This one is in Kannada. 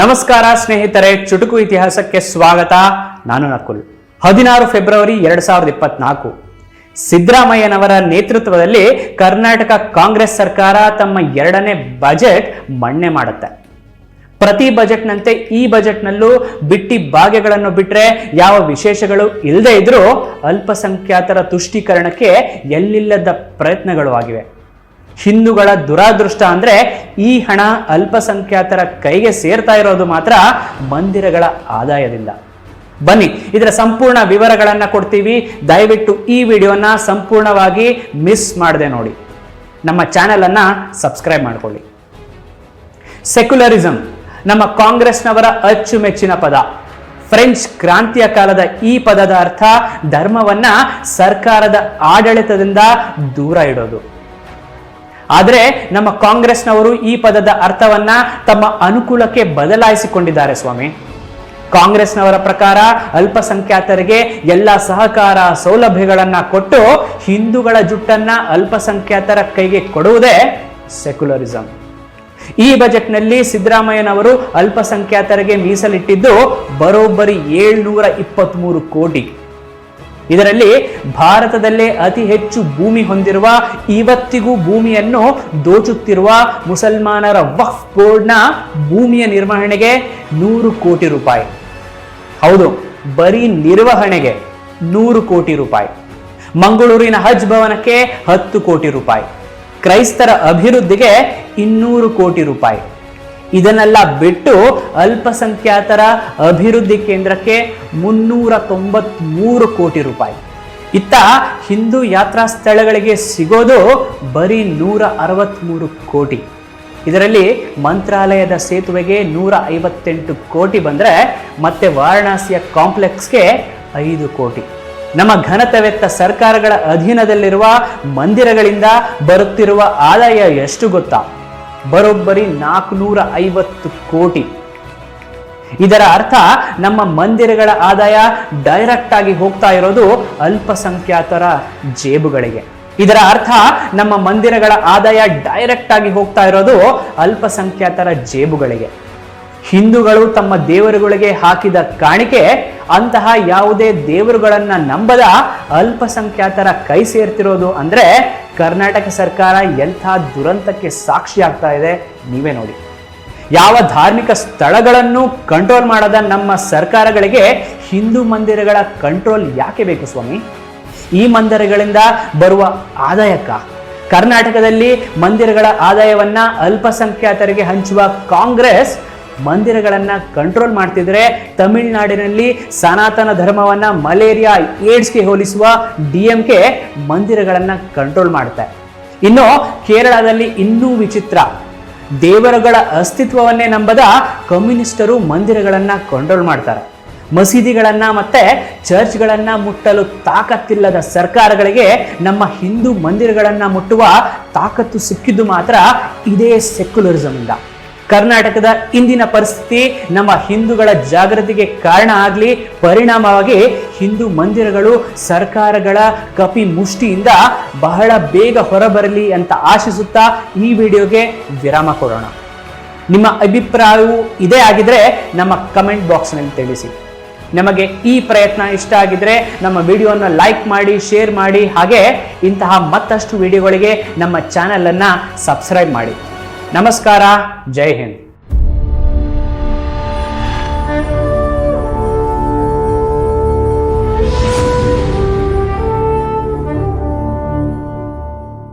ನಮಸ್ಕಾರ ಸ್ನೇಹಿತರೆ, ಚುಟುಕು ಇತಿಹಾಸಕ್ಕೆ ಸ್ವಾಗತ. ನಾನು ನಕುಲ್. ಹದಿನಾರು ಫೆಬ್ರವರಿ ಎರಡ್ ಸಾವಿರದ ಇಪ್ಪತ್ನಾಲ್ಕು. ಸಿದ್ದರಾಮಯ್ಯನವರ ನೇತೃತ್ವದಲ್ಲಿ ಕರ್ನಾಟಕ ಕಾಂಗ್ರೆಸ್ ಸರ್ಕಾರ ತಮ್ಮ ಎರಡನೇ ಬಜೆಟ್ ಮಣ್ಣೆ ಮಾಡುತ್ತೆ. ಪ್ರತಿ ಬಜೆಟ್ನಂತೆ ಈ ಬಜೆಟ್ನಲ್ಲೂ ಬಿಟ್ಟಿ ಭಾಗ್ಯಗಳನ್ನು ಬಿಟ್ಟರೆ ಯಾವ ವಿಶೇಷಗಳು ಇಲ್ಲದೆ ಇದ್ರೂ ಅಲ್ಪಸಂಖ್ಯಾತರ ತುಷ್ಟೀಕರಣಕ್ಕೆ ಎಲ್ಲಿಲ್ಲದ ಪ್ರಯತ್ನಗಳು ಆಗಿವೆ. ಹಿಂದೂಗಳ ದುರಾದೃಷ್ಟ ಅಂದ್ರೆ ಈ ಹಣ ಅಲ್ಪಸಂಖ್ಯಾತರ ಕೈಗೆ ಸೇರ್ತಾ ಇರೋದು ಮಾತ್ರ ಮಂದಿರಗಳ ಆದಾಯದಿಂದ. ಬನ್ನಿ, ಇದರ ಸಂಪೂರ್ಣ ವಿವರಗಳನ್ನ ಕೊಡ್ತೀವಿ. ದಯವಿಟ್ಟು ಈ ವಿಡಿಯೋನ ಸಂಪೂರ್ಣವಾಗಿ ಮಿಸ್ ಮಾಡದೆ ನೋಡಿ. ನಮ್ಮ ಚಾನೆಲ್ ಅನ್ನ ಸಬ್ಸ್ಕ್ರೈಬ್ ಮಾಡ್ಕೊಳ್ಳಿ. ಸೆಕ್ಯುಲರಿಸಂ, ನಮ್ಮ ಕಾಂಗ್ರೆಸ್ನವರ ಅಚ್ಚುಮೆಚ್ಚಿನ ಪದ. ಫ್ರೆಂಚ್ ಕ್ರಾಂತಿಯ ಕಾಲದ ಈ ಪದದ ಅರ್ಥ ಧರ್ಮವನ್ನ ಸರ್ಕಾರದ ಆಡಳಿತದಿಂದ ದೂರ ಇಡೋದು. ಆದರೆ ನಮ್ಮ ಕಾಂಗ್ರೆಸ್ನವರು ಈ ಪದದ ಅರ್ಥವನ್ನ ತಮ್ಮ ಅನುಕೂಲಕ್ಕೆ ಬದಲಾಯಿಸಿಕೊಂಡಿದ್ದಾರೆ ಸ್ವಾಮಿ. ಕಾಂಗ್ರೆಸ್ನವರ ಪ್ರಕಾರ ಅಲ್ಪಸಂಖ್ಯಾತರಿಗೆ ಎಲ್ಲ ಸಹಕಾರ ಸೌಲಭ್ಯಗಳನ್ನ ಕೊಟ್ಟು ಹಿಂದೂಗಳ ಜುಟ್ಟನ್ನ ಅಲ್ಪಸಂಖ್ಯಾತರ ಕೈಗೆ ಕೊಡುವುದೇ ಸೆಕ್ಯುಲರಿಸಂ ಈ ಬಜೆಟ್ನಲ್ಲಿ ಸಿದ್ದರಾಮಯ್ಯನವರು ಅಲ್ಪಸಂಖ್ಯಾತರಿಗೆ ಮೀಸಲಿಟ್ಟಿದ್ದು ಬರೋಬ್ಬರಿ ಏಳ್ನೂರ ಇಪ್ಪತ್ತ್ಮೂರು ಕೋಟಿ. ಇದರಲ್ಲಿ ಭಾರತದಲ್ಲೇ ಅತಿ ಹೆಚ್ಚು ಭೂಮಿ ಹೊಂದಿರುವ ಇವತ್ತಿಗೂ ಭೂಮಿಯನ್ನು ದೋಚುತ್ತಿರುವ ಮುಸಲ್ಮಾನರ ವಫ್ ಬೋರ್ಡ್ನ ಭೂಮಿಯ ನಿರ್ವಹಣೆಗೆ ನೂರು ಕೋಟಿ ರೂಪಾಯಿ. ಹೌದು, ಬರೀ ನಿರ್ವಹಣೆಗೆ ನೂರು ಕೋಟಿ ರೂಪಾಯಿ. ಮಂಗಳೂರಿನ ಹಜ್ ಭವನಕ್ಕೆ ಹತ್ತು ಕೋಟಿ ರೂಪಾಯಿ. ಕ್ರೈಸ್ತರ ಅಭಿವೃದ್ಧಿಗೆ ಇನ್ನೂರು ಕೋಟಿ ರೂಪಾಯಿ. ಇದನ್ನೆಲ್ಲ ಬಿಟ್ಟು ಅಲ್ಪಸಂಖ್ಯಾತರ ಅಭಿವೃದ್ಧಿ ಕೇಂದ್ರಕ್ಕೆ ಮುನ್ನೂರ ತೊಂಬತ್ಮೂರು ಕೋಟಿ ರೂಪಾಯಿ. ಇತ್ತ ಹಿಂದೂ ಯಾತ್ರಾ ಸ್ಥಳಗಳಿಗೆ ಸಿಗೋದು ಬರೀ ನೂರ ಅರವತ್ತ್ಮೂರು ಕೋಟಿ. ಇದರಲ್ಲಿ ಮಂತ್ರಾಲಯದ ಸೇತುವೆಗೆ ನೂರ ಐವತ್ತೆಂಟು ಕೋಟಿ ಬಂದರೆ ಮತ್ತೆ ವಾರಣಾಸಿಯ ಕಾಂಪ್ಲೆಕ್ಸ್ಗೆ ಐದು ಕೋಟಿ. ನಮ್ಮ ಘನತೆವೆತ್ತ ಸರ್ಕಾರಗಳ ಅಧೀನದಲ್ಲಿರುವ ಮಂದಿರಗಳಿಂದ ಬರುತ್ತಿರುವ ಆದಾಯ ಎಷ್ಟು ಗೊತ್ತಾ? ಬರೋಬ್ಬರಿ ನಾಲ್ಕುನೂರ ಐವತ್ತು ಕೋಟಿ. ಇದರ ಅರ್ಥ ನಮ್ಮ ಮಂದಿರಗಳ ಆದಾಯ ಡೈರೆಕ್ಟ್ ಆಗಿ ಹೋಗ್ತಾ ಇರೋದು ಅಲ್ಪಸಂಖ್ಯಾತರ ಜೇಬುಗಳಿಗೆ. ಇದರ ಅರ್ಥ ನಮ್ಮ ಮಂದಿರಗಳ ಆದಾಯ ಡೈರೆಕ್ಟ್ ಆಗಿ ಹೋಗ್ತಾ ಇರೋದು ಅಲ್ಪಸಂಖ್ಯಾತರ ಜೇಬುಗಳಿಗೆ. ಹಿಂದೂಗಳು ತಮ್ಮ ದೇವರುಗಳಿಗೆ ಹಾಕಿದ ಕಾಣಿಕೆ, ಅಂತಹ ಯಾವುದೇ ದೇವರುಗಳನ್ನ ನಂಬದ ಅಲ್ಪಸಂಖ್ಯಾತರ ಕೈ ಸೇರ್ತಿರೋದು ಅಂದ್ರೆ ಕರ್ನಾಟಕ ಸರ್ಕಾರ ಎಂಥ ದುರಂತಕ್ಕೆ ಸಾಕ್ಷಿ ಆಗ್ತಾ ಇದೆ ನೀವೇ ನೋಡಿ. ಯಾವ ಧಾರ್ಮಿಕ ಸ್ಥಳಗಳನ್ನು ಕಂಟ್ರೋಲ್ ಮಾಡದ ನಮ್ಮ ಸರ್ಕಾರಗಳಿಗೆ ಹಿಂದೂ ಮಂದಿರಗಳ ಕಂಟ್ರೋಲ್ ಯಾಕೆ ಬೇಕು ಸ್ವಾಮಿ? ಈ ಮಂದಿರಗಳಿಂದ ಬರುವ ಆದಾಯಕ್ಕ ಕರ್ನಾಟಕದಲ್ಲಿ ಮಂದಿರಗಳ ಆದಾಯವನ್ನ ಅಲ್ಪಸಂಖ್ಯಾತರಿಗೆ ಹಂಚುವ ಕಾಂಗ್ರೆಸ್ ಮಂದಿರಗಳನ್ನ ಕಂಟ್ರೋಲ್ ಮಾಡ್ತಿದ್ರೆ ತಮಿಳುನಾಡಿನಲ್ಲಿ ಸನಾತನ ಧರ್ಮವನ್ನು ಮಲೇರಿಯಾ ಏಡ್ಸ್ಗೆ ಹೋಲಿಸುವ ಡಿ ಎಂ ಕೆ ಮಂದಿರಗಳನ್ನು ಕಂಟ್ರೋಲ್ ಮಾಡುತ್ತೆ. ಇನ್ನು ಕೇರಳದಲ್ಲಿ ಇನ್ನೂ ವಿಚಿತ್ರ. ದೇವರುಗಳ ಅಸ್ತಿತ್ವವನ್ನೇ ನಂಬದ ಕಮ್ಯುನಿಸ್ಟರು ಮಂದಿರಗಳನ್ನು ಕಂಟ್ರೋಲ್ ಮಾಡ್ತಾರೆ. ಮಸೀದಿಗಳನ್ನು ಮತ್ತೆ ಚರ್ಚ್ಗಳನ್ನು ಮುಟ್ಟಲು ತಾಕತ್ತಿಲ್ಲದ ಸರ್ಕಾರಗಳಿಗೆ ನಮ್ಮ ಹಿಂದೂ ಮಂದಿರಗಳನ್ನು ಮುಟ್ಟುವ ತಾಕತ್ತು ಸಿಕ್ಕಿದ್ದು ಮಾತ್ರ ಇದೇ ಸೆಕ್ಯುಲರಿಸಂ ಇಂದ. ಕರ್ನಾಟಕದ ಇಂದಿನ ಪರಿಸ್ಥಿತಿ ನಮ್ಮ ಹಿಂದೂಗಳ ಜಾಗೃತಿಗೆ ಕಾರಣ ಆಗಲಿ, ಪರಿಣಾಮವಾಗಿ ಹಿಂದೂ ಮಂದಿರಗಳು ಸರ್ಕಾರಗಳ ಕಪಿ ಮುಷ್ಟಿಯಿಂದ ಬಹಳ ಬೇಗ ಹೊರಬರಲಿ ಅಂತ ಆಶಿಸುತ್ತಾ ಈ ವಿಡಿಯೋಗೆ ವಿರಾಮ ಕೊಡೋಣ. ನಿಮ್ಮ ಅಭಿಪ್ರಾಯವು ಇದೇ ಆಗಿದ್ರೆ ನಮ್ಮ ಕಮೆಂಟ್ ಬಾಕ್ಸ್ನಲ್ಲಿ ತಿಳಿಸಿ. ನಮಗೆ ಈ ಪ್ರಯತ್ನ ಇಷ್ಟ ಆಗಿದ್ರೆ ನಮ್ಮ ವಿಡಿಯೋವನ್ನು ಲೈಕ್ ಮಾಡಿ, ಶೇರ್ ಮಾಡಿ, ಹಾಗೆ ಇಂತಹ ಮತ್ತಷ್ಟು ವಿಡಿಯೋಗಳಿಗೆ ನಮ್ಮ ಚಾನಲನ್ನು ಸಬ್ಸ್ಕ್ರೈಬ್ ಮಾಡಿ. ನಮಸ್ಕಾರ ಜೈ ಹಿಂದ್